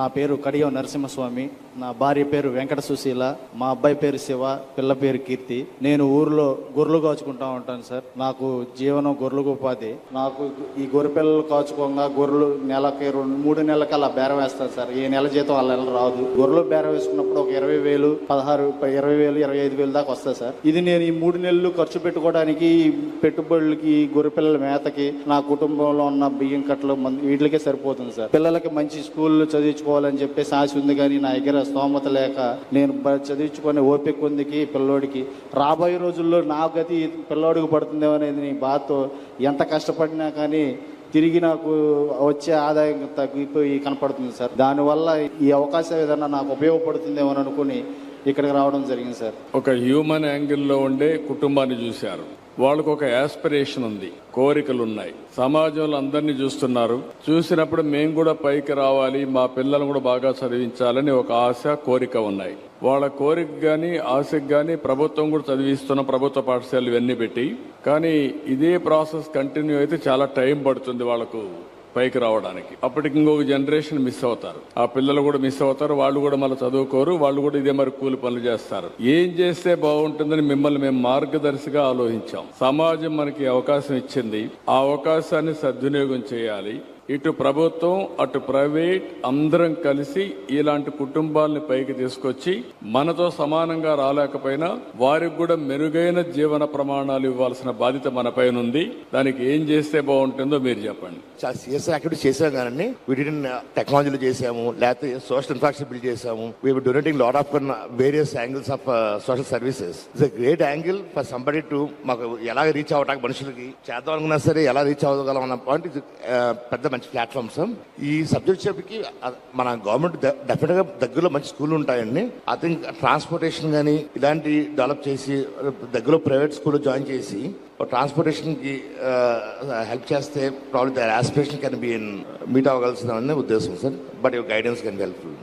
నా పేరు కడియం నరసింహస్వామి. నా భార్య పేరు వెంకట సుశీల. మా అబ్బాయి పేరు శివ పిల్ల పేరు కీర్తి. నేను ఊర్లో గొర్రెలు కాచుకుంటా ఉంటాను సార్. నాకు జీవనం గొర్రెలకు ఉపాధి. నాకు ఈ గొర్రె పిల్లలు కాచుకోగా గొర్రెలు నెలకి రెండు మూడు నెలలకి అలా బేరం వేస్తాను సార్. ఏ నెల జీతం వాళ్ళ నెల రాదు. గొర్రెలు బేరం వేసుకున్నప్పుడు ఒక ఇరవై వేలు పదహారు ఇరవై వేలు ఇరవై ఐదు వేలు దాకా వస్తుంది సార్. ఇది నేను ఈ మూడు నెలలు ఖర్చు పెట్టుకోవడానికి పెట్టుబడులకి గొర్రె పిల్లల మేతకి నా కుటుంబంలో ఉన్న బియ్యం కట్టలు మంది వీటికే సరిపోతుంది సార్. పిల్లలకి మంచి స్కూల్లో చదివించుకోవాలని చెప్పేసి ఆశ ఉంది కానీ నా దగ్గర స్తోమత లేక నేను చదివించుకునే ఓపిక ఉందికి పిల్లోడికి. రాబోయే రోజుల్లో నా గతి పిల్లోడికి పడుతుందేమో అనేది నీ బాధతో ఎంత కష్టపడినా కానీ తిరిగి నాకు వచ్చే ఆదాయం తగ్గిపోయి కనపడుతుంది సార్. దానివల్ల ఈ అవకాశం ఏదన్నా నాకు ఉపయోగపడుతుందేమో అని అనుకుని ఇక్కడికి రావడం జరిగింది సార్. ఒక హ్యూమన్ యాంగిల్లో ఉండే కుటుంబాన్ని చూశారు. వాళ్ళకు ఒక యాస్పిరేషన్ ఉంది. కోరికలు ఉన్నాయి సమాజంలో అందరినీ చూస్తున్నారు. చూసినప్పుడు మేము కూడా పైకి రావాలి మా పిల్లలను కూడా బాగా చదివించాలని ఒక ఆశ కోరిక ఉన్నాయి. వాళ్ళ కోరిక కానీ ఆశకు కానీ ప్రభుత్వం కూడా చదివిస్తున్న ప్రభుత్వ పాఠశాలలు ఇవన్నీ పెట్టి కానీ ఇదే ప్రాసెస్ కంటిన్యూ అయితే చాలా టైం పడుతుంది వాళ్ళకు. పైకి రావడానికి. అప్పటికి ఇంకొక జనరేషన్ మిస్ అవుతారు. ఆ పిల్లలు కూడా మిస్ అవుతారు. వాళ్ళు కూడా మళ్ళీ చదువుకోరు. వాళ్ళు కూడా ఇదే మరి కూలి పనులు చేస్తారు. ఏం చేస్తే బాగుంటుందని మిమ్మల్ని మేము మార్గదర్శిగా ఆలోచించాం. సమాజం మనకి అవకాశం ఇచ్చింది. ఆ అవకాశాన్ని సద్వినియోగం చేయాలి. ఇటు ప్రభుత్వం అటు ప్రైవేట్ అందరం కలిసి ఇలాంటి కుటుంబాలని పైకి తీసుకొచ్చి మనతో సమానంగా రాలేకపోయినా వారికి కూడా మెరుగైన జీవన ప్రమాణాలు ఇవ్వాల్సిన బాధ్యత మన పైన ఉంది. దానికి ఏం చేస్తే బాగుంటుందో మీరు చెప్పండి. సిఎస్ఆర్ యాక్టివిటీస్ చేసాం కానీ వీటిని టెక్నాలజీలు uh, చేసాము లేకపోతే సోషల్ ఇన్ఫ్రాస్ట్రక్చర్ బిల్డ్ చేసాము donating lot of various angles of social services it's a great angle for somebody to మాకు ఎలా రీచ్ అవ్వటానికి మనుషులకి చేద్దాం అనుకున్నా సరే ఎలా రీచ్ అవ్వగలం అన్న పాయింట్ uh, పెద్ద మంచి ప్లాట్ఫామ్ సార్ ఈ సబ్జెక్ట్ చెప్పి మన గవర్నమెంట్ డెఫినెట్గా దగ్గరలో మంచి స్కూల్ ఉంటాయండి. ఐ థింక్ ట్రాన్స్పోర్టేషన్ కానీ ఇలాంటి డెవలప్ చేసి దగ్గరలో ప్రైవేట్ స్కూల్లో జాయిన్ చేసి ట్రాన్స్పోర్టేషన్కి హెల్ప్ చేస్తే problem their aspiration can be meet అవ్వగలుగుతున్నామనే ఉద్దేశం sir but your guidance can helpful